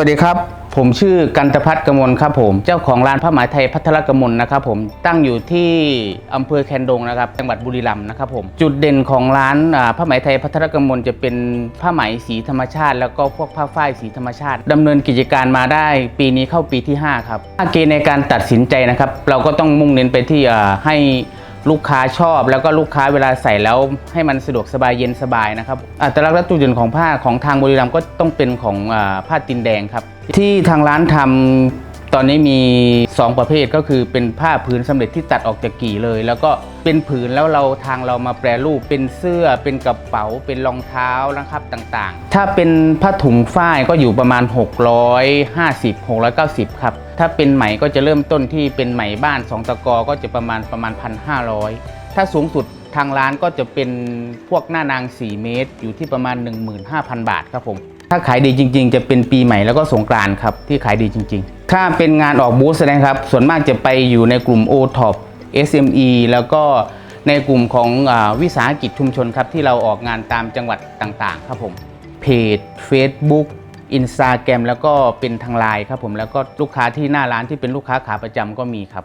วัสดีครับ ผมชื่อกันตพัฒน์กมลครับผม เจ้าของร้านผ้าไหมไทยพัทรกมลนะครับผม ตั้งอยู่ที่อำเภอแคนดงนะครับ จังหวัดบุรีรัมย์นะครับผม จุดเด่นของร้านผ้าไหมไทยพัทรกมลจะเป็นผ้าไหมสีธรรมชาติ แล้วก็พวกผ้าฝ้ายสีธรรมชาติดำเนินกิจการมาได้ ปีนี้เข้าปีที่ 5 ครับเกณฑ์ในการตัดสินใจนะครับ เราก็ต้องมุ่งเน้นไปที่ให้ ลูกค้าชอบแล้วก็ลูกค้าเวลาใส่แล้วให้มันสะดวกสบายเย็นสบายนะครับอัตลักษณ์และจุดเด่นของผ้าของทางบุรีรัมย์ก็ต้องเป็นของอผ้าตินแดงครับ ที่ทางร้านทำ ตอนนี้มี 2 ประเภทก็คือเป็นผ้าผืนสำเร็จที่ตัดออกจากกี่เลย แล้วก็เป็นผืนแล้วเราทางเรามาแปรรูปเป็นเสื้อเป็นกระเป๋าเป็นรองเท้านะครับต่างๆ ถ้าเป็นผ้าถุงฝ้ายก็อยู่ประมาณ 650 690 ครับ ถ้าเป็นไหมก็จะเริ่มต้นที่เป็นไหมบ้านสองตะกอก็จะประมาณประมาณ 1,500 ถ้าสูงสุดทางร้านก็จะเป็นพวกหน้านาง 4 เมตร อยู่ที่ประมาณ 15,000 บาทครับผม ถ้าขายดีจริง ๆ จะเป็นปีใหม่แล้วก็สงกรานต์ครับที่ขายดีจริง ๆ ถ้าเป็นงานออกบูธแสดงครับ ส่วนมากจะไปอยู่ในกลุ่ม o t o p SME แล้วก็ในกลุ่มของอวิสาหกิจชุมชนครับ ที่เราออกงานตามจังหวัดต่างๆ ครับผม เพจ Facebook อินสตาแกรมแล้วก็เป็นทางไลน์ครับผมแล้วก็ลูกค้าที่หน้าร้านที่เป็นลูกค้าขาประจำก็มีครับ